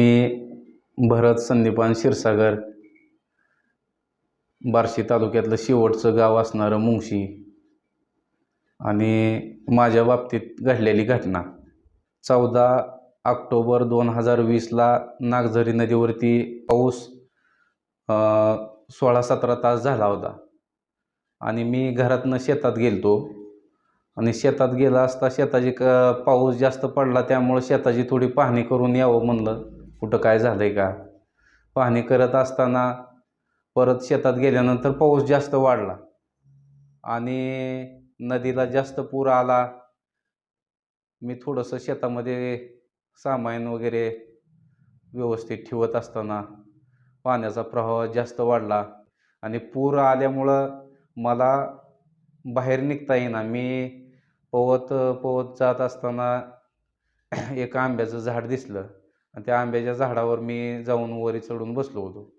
मी भरत संदीपान क्षीरसागर बार्शी तालुक्यातलं शेवटचं गाव असणारं मुंगशी आणि माझ्या बाबतीत घडलेली घटना. चौदा ऑक्टोबर दोन हजार वीसला नागझरी नदीवरती पाऊस सोळा सतरा तास झाला होता आणि मी घरातनं शेतात गेलतो आणि शेतात गेला असता शेताची क पाऊस जास्त पडला त्यामुळं शेताची थोडी पाहणी करून यावं म्हणलं. कुठं काय झालं आहे का? पाहणी करत असताना परत शेतात गेल्यानंतर पाऊस जास्त वाढला. आणि नदीला जास्त पूर आला. मी थोडंसं शेतामध्ये सामान वगैरे व्यवस्थित ठेवत असताना पाण्याचा प्रवाह जास्त वाढला. आणि पूर आल्यामुळं मला बाहेर निघता येईना. मी पोवत पोवत जात असताना एक आंब्याचं झाड दिसलं. आणि त्या आंब्याच्या झाडावर मी जाऊन वरी चढून बसलो होतो.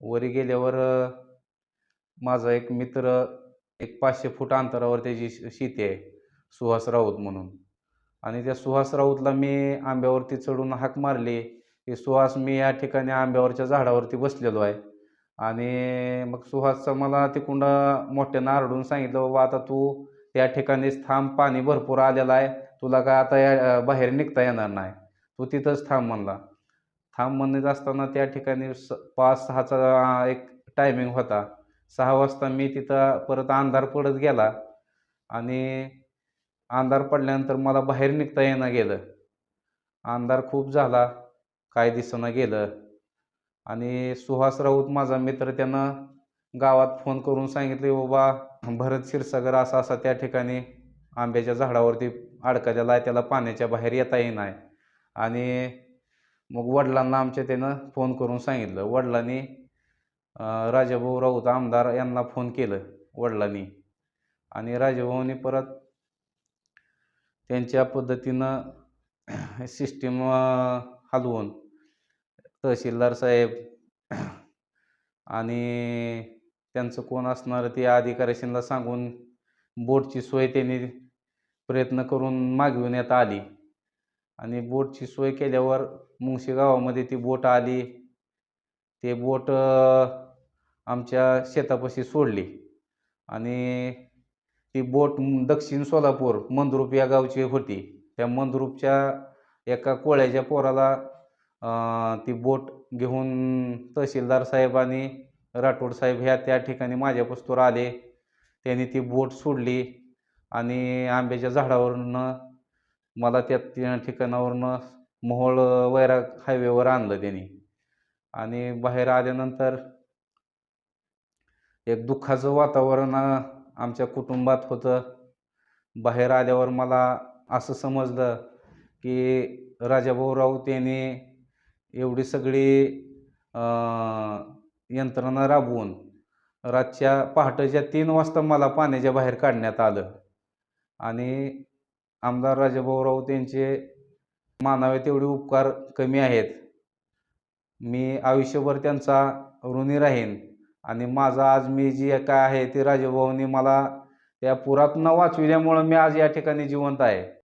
वरी गेल्यावर माझा एक मित्र एक पाचशे फूट अंतरावर त्याची शेती आहे सुहास राऊत म्हणून. आणि त्या सुहास राऊतला मी आंब्यावरती चढून हाक मारली. की सुहास मी या ठिकाणी आंब्यावरच्या झाडावरती बसलेलो आहे. आणि मग सुहासचं मला तिकडं मोठ्यानं आरडून सांगितलं बाबा आता तू त्या ठिकाणीच थांब पाणी भरपूर आलेलं आहे. तुला काय आता या बाहेर निघता येणार नाही. तू तिथंच थांब म्हणला. थांब म्हणत असताना त्या ठिकाणी स पाच सहाचा एक टायमिंग होता. सहा वाजता मी तिथं परत अंधार पडत गेला आणि अंधार पडल्यानंतर मला बाहेर निघता येणं गेलं. अंधार खूप झाला काय दिसणं गेलं आणि सुहास राऊत माझा मित्र त्यानं गावात फोन करून सांगितले बाबा भरत क्षीरसागर असा असा त्या ठिकाणी आंब्याच्या झाडावरती अडकलेला आहे त्याला पाण्याच्या बाहेर येता येईना आणि मग वडिलांना आमच्या त्यानं फोन करून सांगितलं. वडिलांनी राजाभाऊ राऊत आमदार यांना फोन केलं वडिलांनी. आणि राजाभाऊनी परत त्यांच्या पद्धतीनं सिस्टीम हलवून तहसीलदार साहेब आणि त्यांचं कोण असणार ते अधिकाऱ्याशींना सांगून बोटची सोय त्यांनी प्रयत्न करून मागविण्यात आली. आणि बोटची सोय केल्यावर मुंगशी गावामध्ये ती बोट आली. ते बोट आमच्या शेतापाशी सोडली. आणि ती बोट दक्षिण सोलापूर मंद्रुप या गावची होती. त्या मंदरूपच्या एका कोळ्याच्या पोराला ती बोट घेऊन तहसीलदार साहेब आणि राठोड साहेब ह्या त्या ठिकाणी माझ्या पस्तूर आले. त्यांनी ती बोट सोडली आणि आंब्याच्या झाडावरनं मला त्या ठिकाणावरनं मोहोळ वैराग हायवेवर आणलं त्यांनी. आणि बाहेर आल्यानंतर एक दुःखाचं वातावरण आमच्या कुटुंबात होतं. बाहेर आल्यावर मला असं समजलं की राजाभाऊ राऊत यांनी एवढी सगळी यंत्रणा राबवून रातच्या पहाटेच्या तीन वाजता मला पाण्याच्या बाहेर काढण्यात आलं. आणि आमदार राजाभाऊ राऊत यांचे मानावे तेवढे उपकार कमी आहेत. मी आयुष्यभर त्यांचा ऋणी राहीन आणि माझा आज मी जे काय आहे ते राजाभाऊनी मला त्या पुरात वाचविल्यामुळं मी आज या ठिकाणी जिवंत आहे.